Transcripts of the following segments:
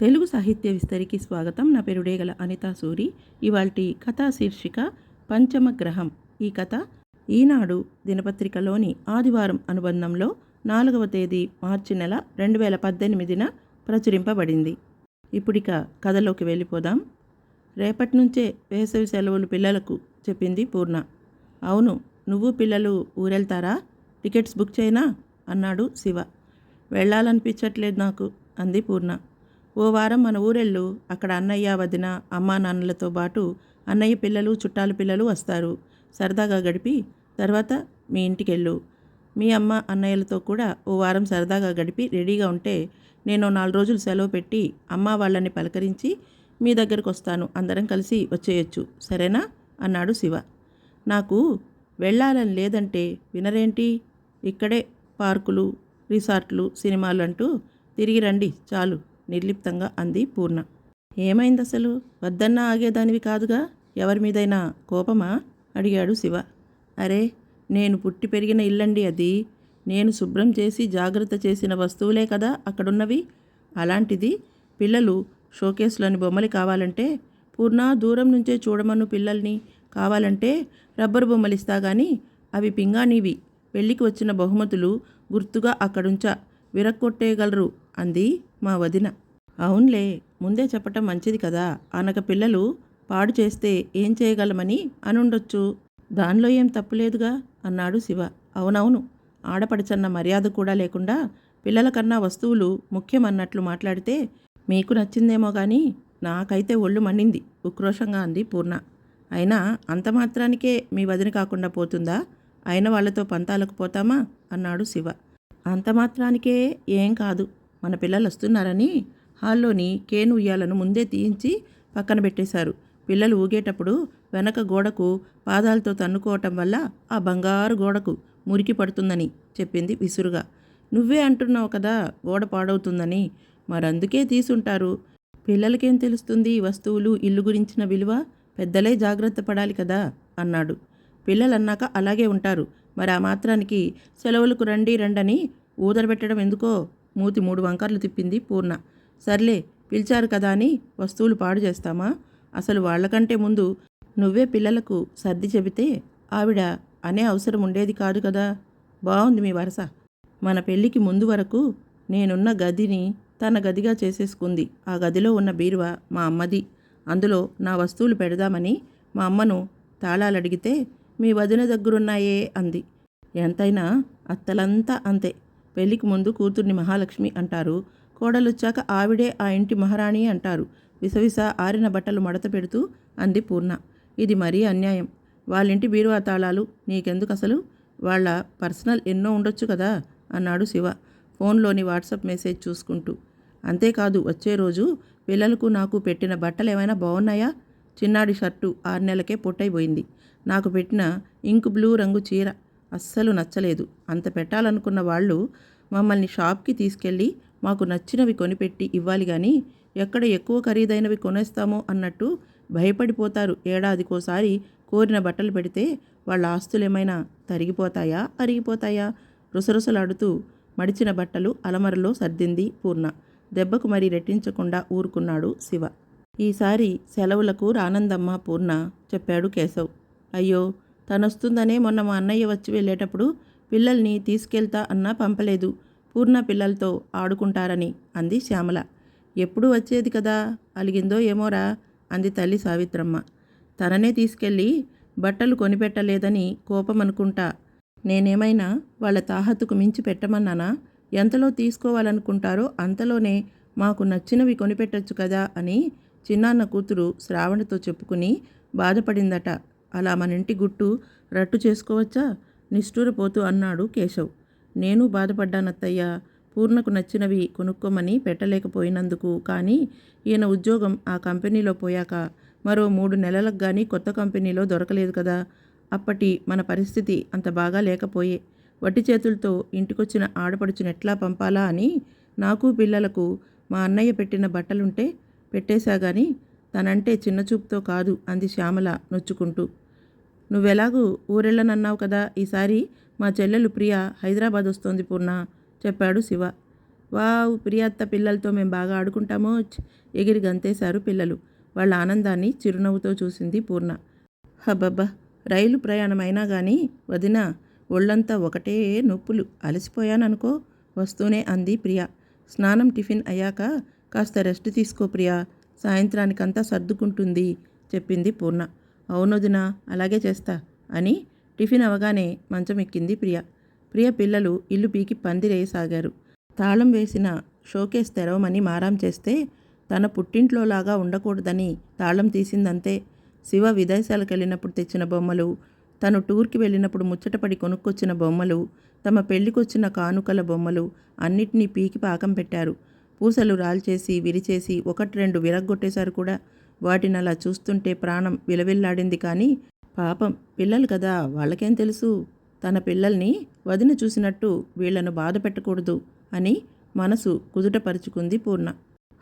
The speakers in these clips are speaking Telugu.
తెలుగు సాహిత్య విస్తరికి స్వాగతం. నా పేరు డేగల అనితా సూరి. ఇవాల్టి కథా శీర్షిక పంచమ గ్రహం ఈ కథ ఈనాడు దినపత్రికలోని ఆదివారం అనుబంధంలో నాలుగవ తేదీ మార్చి నెల రెండు వేల పద్దెనిమిదిన ప్రచురింపబడింది. ఇప్పుడిక కథలోకి వెళ్ళిపోదాం. రేపటి నుంచే వేసవి సెలవులు పిల్లలకు చెప్పింది పూర్ణ. అవును నువ్వు పిల్లలు ఊరెళ్తారా? టికెట్స్ బుక్ చేయనా? అన్నాడు శివ. వెళ్ళాలనిపించట్లేదు నాకు అంది పూర్ణ. ఓ వారం మన ఊరెళ్ళు అక్కడ అన్నయ్య వదిన అమ్మా నాన్నలతో పాటు అన్నయ్య పిల్లలు చుట్టాల పిల్లలు వస్తారు. సరదాగా గడిపి తర్వాత మీ ఇంటికెళ్ళు. మీ అమ్మ అన్నయ్యలతో కూడా ఓ వారం సరదాగా గడిపి రెడీగా ఉంటే నేను నాలుగు రోజులు సెలవు పెట్టి అమ్మ వాళ్ళని పలకరించి మీ దగ్గరకు వస్తాను అందరం కలిసి వచ్చేయచ్చు. సరేనా? అన్నాడు శివ. నాకు వెళ్ళాలని లేదంటే వినరేంటి? ఇక్కడే పార్కులు రిసార్ట్లు సినిమాలు అంటూ తిరిగి రండి. చాలు. నిర్లిప్తంగా అంది పూర్ణ. ఏమైంది అసలు? వద్దన్నా ఆగేదానివి కాదుగా? ఎవరి మీదైనా కోపమా? అడిగాడు శివ. అరే నేను పుట్టి పెరిగిన ఇల్లండి అది. నేను శుభ్రం చేసి జాగ్రత్త చేసిన వస్తువులే కదా అక్కడున్నవి. అలాంటిది పిల్లలు షోకేస్లోని బొమ్మలు కావాలంటే పూర్ణ దూరం నుంచే చూడమను పిల్లల్ని కావాలంటే రబ్బరు బొమ్మలు ఇస్తా కానీ అవి పింగాణివి. పెళ్ళికి వచ్చిన బహుమతులు గుర్తుగా అక్కడుంచా విరక్కొట్టేయగలరు అంది మా వదిన. అవునులే ముందే చెప్పటం మంచిది కదా. అనక పిల్లలు పాడు చేస్తే ఏం చేయగలమని అనుండొచ్చు. దానిలో ఏం తప్పులేదుగా అన్నాడు శివ. అవునవును ఆడపడచన్న మర్యాద కూడా లేకుండా పిల్లల కన్నా వస్తువులు ముఖ్యమన్నట్లు మాట్లాడితే మీకు నచ్చిందేమో కానీ నాకైతే ఒళ్ళు మండింది ఉక్రోషంగా అంది పూర్ణ. అయినా అంత మాత్రానికే మీ వదిన కాకుండా పోతుందా? అయిన వాళ్ళతో పంతాలకు పోతామా? అన్నాడు శివ. అంత మాత్రానికే ఏం కాదు. మన పిల్లలు వస్తున్నారని హాల్లోని కేన్ ఉయ్యాలను ముందే తీయించి పక్కన పెట్టేశారు. పిల్లలు ఊగేటప్పుడు వెనక గోడకు పాదాలతో తన్నుకోవటం వల్ల ఆ బంగారు గోడకు మురికి పడుతుందని చెప్పింది విసురుగా. నువ్వే అంటున్నావు కదా గోడ పాడవుతుందని. మరందుకే తీసుంటారు? పిల్లలకేం తెలుస్తుంది వస్తువులు ఇల్లు గురించిన విలువ? పెద్దలే జాగ్రత్త పడాలి కదా అన్నాడు. పిల్లలన్నాక అలాగే ఉంటారు. మరి ఆ మాత్రానికి సెలవులకు రండి రండని ఊదరబెట్టడం ఎందుకో మూతి మూడు వంకర్లు తిప్పింది పూర్ణ. సర్లే పిలిచారు కదా అని వస్తువులు పాడు చేస్తామా? అసలు వాళ్ళకంటే ముందు నువ్వే పిల్లలకు సర్ది చెబితే ఆవిడ అనే అవసరం ఉండేది కాదు కదా. బాగుంది మీ వరస. మన పెళ్ళికి ముందు వరకు నేనున్న గదిని తన గదిగా చేసేసుకుంది. ఆ గదిలో ఉన్న బీరువా మా అమ్మది. అందులో నా వస్తువులు పెడదామని మా అమ్మను తాళాలు అడిగితే మీ వదిన దగ్గరున్నాయే అంది. ఎంతైనా అత్తలంతా అంతే. పెళ్ళికి ముందు కూతుర్ని మహాలక్ష్మి అంటారు. కోడలొచ్చాక ఆవిడే ఆ ఇంటి మహారాణి అంటారు. విసవిస ఆరిన బట్టలు మడత పెడుతూ అంది పూర్ణ. ఇది మరీ అన్యాయం. వాళ్ళింటి బీరువా తాళాలు నీకెందుకు అసలు? వాళ్ళ పర్సనల్ ఎన్నో ఉండొచ్చు కదా? అన్నాడు శివ ఫోన్లోని వాట్సాప్ మెసేజ్ చూసుకుంటూ. అంతేకాదు వచ్చే రోజు పిల్లలకు నాకు పెట్టిన బట్టలు ఏమైనా బాగున్నాయా చిన్నాడి షర్టు ఆరు నెలలకే పొట్టైపోయింది. నాకు పెట్టిన ఇంక్ బ్లూ రంగు చీర అస్సలు నచ్చలేదు. అంత పెట్టాలనుకున్న వాళ్ళు మమ్మల్ని షాప్కి తీసుకెళ్ళి మాకు నచ్చినవి కొనిపెట్టి ఇవ్వాలి కానీ ఎక్కడ ఎక్కువ ఖరీదైనవి కొనేస్తామో అన్నట్టు భయపడిపోతారు. ఏడాదికోసారి కోరిన బట్టలు పెడితే వాళ్ళ ఆస్తులు ఏమైనా తరిగిపోతాయా అరిగిపోతాయా? రుసరుసలాడుతూ మడిచిన బట్టలు అలమరలో సర్దింది పూర్ణ. దెబ్బకు మరీ రెట్టించకుండా ఊరుకున్నాడు శివ. ఈసారి సెలవులకు రానందమ్మ పూర్ణ చెప్పాడు కేశవ్. అయ్యో తనొస్తుందనే మొన్న మా అన్నయ్య వచ్చి వెళ్ళేటప్పుడు పిల్లల్ని తీసుకెళ్తా అన్నా పంపలేదు. పూర్ణ పిల్లలతో ఆడుకుంటారని అంది శ్యామల. ఎప్పుడు వచ్చేది కదా? అలిగిందో ఏమోరా? అంది తల్లి సావిత్రమ్మ. తననే తీసుకెళ్ళి బట్టలు కొనిపెట్టలేదని కోపం అనుకుంటా నేనేమైనా వాళ్ళ తాహతుకు మించి పెట్టమన్నానా? ఎంతలో తీసుకోవాలనుకుంటారో అంతలోనే మాకు నచ్చినవి కొనిపెట్టొచ్చు కదా అని చిన్నాన్న కూతురు శ్రావణితో చెప్పుకుని బాధపడిందట. అలా మన ఇంటి గుట్టు రట్టు చేసుకోవచ్చా? నిష్ఠూరపోతూ అన్నాడు కేశవ్. నేను బాధపడ్డానత్తయ్య. పూర్ణకు నచ్చినవి కొనుక్కోమని పెట్టలేకపోయినందుకు. కానీ ఈయన ఉద్యోగం ఆ కంపెనీలో పోయాక మరో మూడు నెలలకు కానీ కొత్త కంపెనీలో దొరకలేదు కదా. అప్పటి మన పరిస్థితి అంత బాగా లేకపోయే. వట్టి చేతులతో ఇంటికొచ్చిన ఆడపడుచుని ఎట్లా పంపాలా అని నాకు పిల్లలకు మా అన్నయ్య పెట్టిన బట్టలుంటే పెట్టేశా గాని తనంటే చిన్న చూపుతో కాదు అంది శ్యామల నొచ్చుకుంటూ. నువ్వెలాగూ ఊరెళ్ళనన్నావు కదా ఈసారి? మా చెల్లెలు ప్రియ హైదరాబాద్ వస్తోంది పూర్ణ చెప్పాడు శివ. వావ్ ప్రియత్త పిల్లలతో మేము బాగా ఆడుకుంటామో ఎగిరి గంతేశారు పిల్లలు. వాళ్ళ ఆనందాన్ని చిరునవ్వుతో చూసింది పూర్ణ. హబ్బబ్బా రైలు ప్రయాణం అయినా కానీ వదిన ఒళ్ళంతా ఒకటే నొప్పులు. అలసిపోయాననుకో వస్తూనే అంది ప్రియ. స్నానం టిఫిన్ అయ్యాక కాస్త రెస్ట్ తీసుకో ప్రియా. సాయంత్రానికంతా సర్దుకుంటుంది చెప్పింది పూర్ణ. అవునొదినా అలాగే చేస్తా అని టిఫిన్ అవగానే మంచం ఎక్కింది ప్రియ. ప్రియ పిల్లలు ఇల్లు పీకి పందిరేయసాగారు తాళం వేసిన షోకేస్ తెరవమని మారాం చేస్తే తన పుట్టింట్లోలాగా ఉండకూడదని తాళం తీసిందంతే. శివ విదేశాలకు వెళ్ళినప్పుడు తెచ్చిన బొమ్మలు తను టూర్కి వెళ్ళినప్పుడు ముచ్చటపడి కొనుక్కొచ్చిన బొమ్మలు తమ పెళ్ళికొచ్చిన కానుకల బొమ్మలు అన్నిటినీ పీకి పాకం పెట్టారు. పూసలు రాల్చేసి విరిచేసి ఒకటి రెండు విరగ్గొట్టేశారు కూడా. వాటిని అలా చూస్తుంటే ప్రాణం విలవిల్లాడింది కానీ పాపం పిల్లలు కదా వాళ్ళకేం తెలుసు? తన పిల్లల్ని వదిన చూసినట్టు వీళ్ళను బాధ పెట్టకూడదు అని మనసు కుదుటపరుచుకుంది పూర్ణ.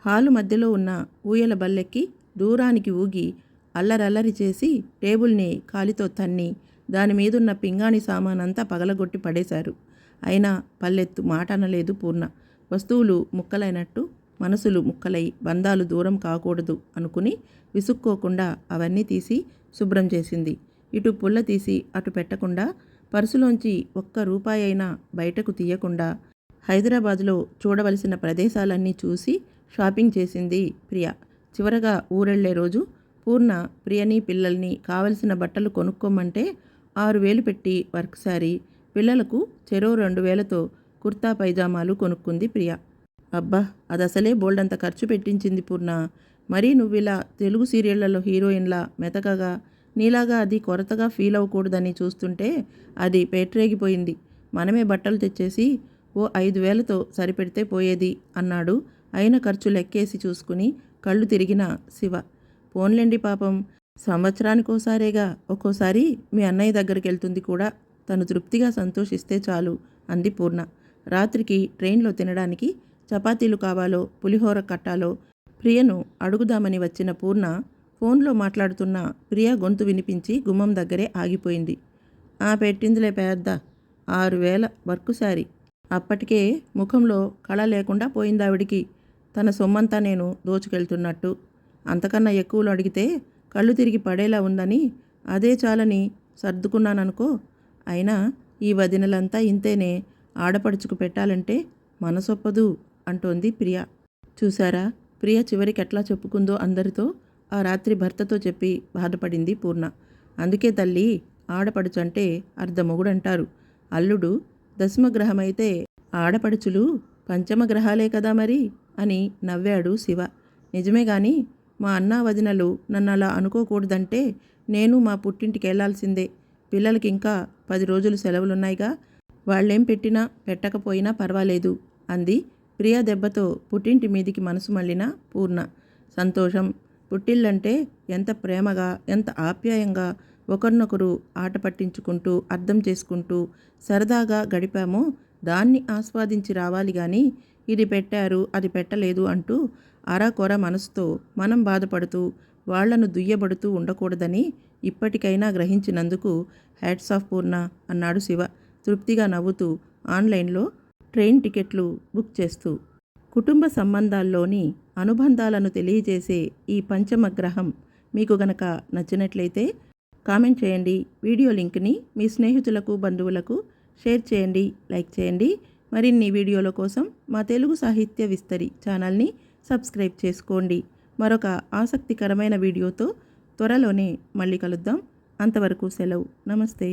హాలు మధ్యలో ఉన్న ఊయల బల్లెక్కి దూరానికి ఊగి అల్లరల్లరి చేసి టేబుల్ని కాలితో తన్ని దాని మీదున్న పింగాణి సామానంతా పగలగొట్టి పడేశారు. అయినా పల్లెత్తు మాట అనలేదు పూర్ణ. వస్తువులు ముక్కలైనట్టు మనసులు ముక్కలై బంధాలు దూరం కాకూడదు అనుకుని విసుక్కోకుండా అవన్నీ తీసి శుభ్రం చేసింది. ఇటు పుల్ల తీసి అటు పెట్టకుండా పర్సులోంచి ఒక్క రూపాయి అయినా బయటకు తీయకుండా హైదరాబాద్లో చూడవలసిన ప్రదేశాలన్నీ చూసి షాపింగ్ చేసింది ప్రియ. చివరగా ఊరెళ్ళే రోజు పూర్ణ ప్రియని పిల్లల్ని కావలసిన బట్టలు కొనుక్కోమంటే ఆరు వేలు పెట్టి వర్క్ శారీ పిల్లలకు చెరో రెండు వేలతో కుర్తా పైజామాలు కొనుక్కుంది ప్రియ. అబ్బా అది అసలే బోల్డంత ఖర్చు పెట్టించింది పూర్ణ. మరీ నువ్విలా తెలుగు సీరియళ్ళలో హీరోయిన్లా మెతకగా నీలాగా అది కొరతగా ఫీల్ అవ్వకూడదని చూస్తుంటే అది పేట్రేగిపోయింది. మనమే బట్టలు తెచ్చేసి ఓ ఐదు వేలతో సరిపెడితే పోయేది అన్నాడు అయిన ఖర్చు లెక్కేసి చూసుకుని కళ్ళు తిరిగిన శివ. పోన్లేండి పాపం సంవత్సరానికోసారేగా ఒక్కోసారి మీ అన్నయ్య దగ్గరికి వెళ్తుంది కూడా తను తృప్తిగా సంతోషిస్తే చాలు అంది పూర్ణ. రాత్రికి ట్రైన్లో తినడానికి చపాతీలు కావాలో పులిహోర కట్టాలో ప్రియను అడుగుదామని వచ్చిన పూర్ణ ఫోన్లో మాట్లాడుతున్న ప్రియ గొంతు వినిపించి గుమ్మం దగ్గరే ఆగిపోయింది. ఆ పెట్టిందిలే పెద్ద ఆరు వేల వర్కు సారి అప్పటికే ముఖంలో కళ లేకుండా పోయిందావిడికి. తన సొమ్మంతా నేను దోచుకెళ్తున్నట్టు. అంతకన్నా ఎక్కువలు అడిగితే కళ్ళు తిరిగి పడేలా ఉందని అదే చాలని సర్దుకున్నాననుకో. అయినా ఈ వదినలంతా ఇంతేనే ఆడపడుచుకు పెట్టాలంటే మనసొప్పదు. అంటోంది ప్రియ. చూసారా ప్రియ చివరికి ఎట్లా చెప్పుకుందో అందరితో ఆ రాత్రి భర్తతో చెప్పి బాధపడింది పూర్ణ. అందుకే తల్లి ఆడపడుచు అంటే అర్ధమొగుడంటారు. అల్లుడు దశమగ్రహమైతే ఆడపడుచులు పంచమగ్రహాలే కదా మరి? అని నవ్వాడు శివ. నిజమే గాని మా అన్నా వదినలు నన్ను అలా అనుకోకూడదంటే నేను మా పుట్టింటికి వెళ్ళాల్సిందే పిల్లలకి ఇంకా పది రోజులు సెలవులున్నాయిగా. వాళ్ళేం పెట్టినా పెట్టకపోయినా పర్వాలేదు అంది ప్రియ దెబ్బతో పుట్టింటి మీదికి మనసు మళ్ళిన పూర్ణ. సంతోషం. పుట్టిల్లంటే ఎంత ప్రేమగా ఎంత ఆప్యాయంగా ఒకరినొకరు ఆట పట్టించుకుంటూ అర్థం చేసుకుంటూ సరదాగా గడిపామో దాన్ని ఆస్వాదించి రావాలి కానీ ఇది పెట్టారు అది పెట్టలేదు అంటూ అరాకొర మనసుతో మనం బాధపడుతూ వాళ్ళను దుయ్యబడుతూ ఉండకూడదని ఇప్పటికైనా గ్రహించినందుకు హ్యాట్స్ ఆఫ్ పూర్ణ అన్నాడు శివ. తృప్తిగా నవ్వుతూ ఆన్లైన్లో ట్రైన్ టికెట్లు బుక్ చేస్తూ కుటుంబ సంబంధాల్లోని అనుబంధాలను తెలియజేసే ఈ పంచమగ్రహం మీకు గనక నచ్చినట్లయితే కామెంట్ చేయండి. వీడియో లింక్ని మీ స్నేహితులకు బంధువులకు షేర్ చేయండి లైక్ చేయండి. మరిన్ని వీడియోల కోసం మా తెలుగు సాహిత్య విస్తరి ఛానల్ని సబ్స్క్రైబ్ చేసుకోండి. మరొక ఆసక్తికరమైన వీడియోతో త్వరలోనే మళ్ళీ కలుద్దాం. అంతవరకు సెలవు. నమస్తే.